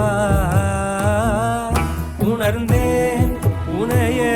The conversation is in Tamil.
தேவா உணர்ந்தேன் உனையே